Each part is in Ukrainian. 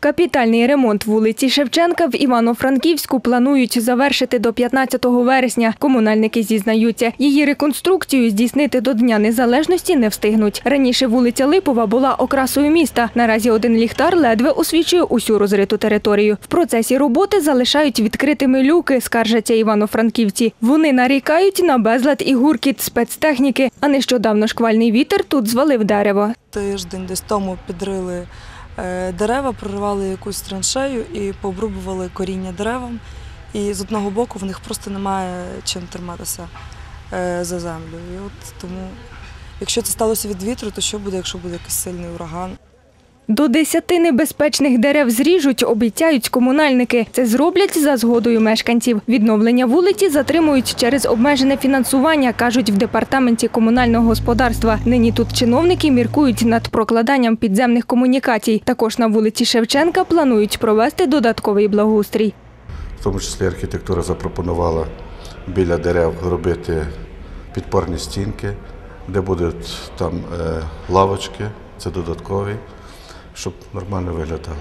Капітальний ремонт вулиці Шевченка в Івано-Франківську планують завершити до 15 вересня. Комунальники зізнаються, її реконструкцію здійснити до Дня Незалежності не встигнуть. Раніше вулиця Липова була окрасою міста. Наразі один ліхтар ледве освічує усю розриту територію. В процесі роботи залишають відкритими люки, скаржаться івано-франківці. Вони нарікають на безлад і гуркіт спецтехніки. А нещодавно шквальний вітер тут звалив дерево. Тиждень десь тому підрили дерева, проривали якусь траншею і пообрубували коріння деревам. І з одного боку в них просто немає чим триматися е, за землю. І от тому, якщо це сталося від вітру, то що буде, якщо буде якийсь сильний ураган? До десяти небезпечних дерев зріжуть, обіцяють комунальники. Це зроблять за згодою мешканців. Відновлення вулиці затримують через обмежене фінансування, кажуть в департаменті комунального господарства. Нині тут чиновники міркують над прокладанням підземних комунікацій. Також на вулиці Шевченка планують провести додатковий благоустрій. В тому числі архітектура запропонувала біля дерев робити підпорні стінки, де будуть там е, лавочки, це додаткові, щоб нормально виглядало.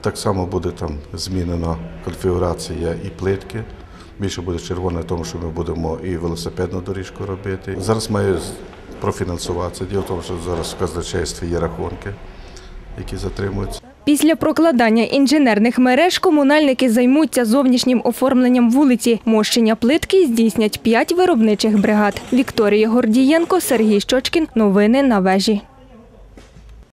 Так само буде там змінена конфігурація і плитки. Більше буде червона, тому що ми будемо і велосипедну доріжку робити. Зараз має профінансуватися. Діло в тому, що зараз в казначействі є рахунки, які затримуються. Після прокладання інженерних мереж комунальники займуться зовнішнім оформленням вулиці. Мощення плитки здійснять п'ять виробничих бригад. Вікторія Гордієнко, Сергій Щочкін. Новини на вежі.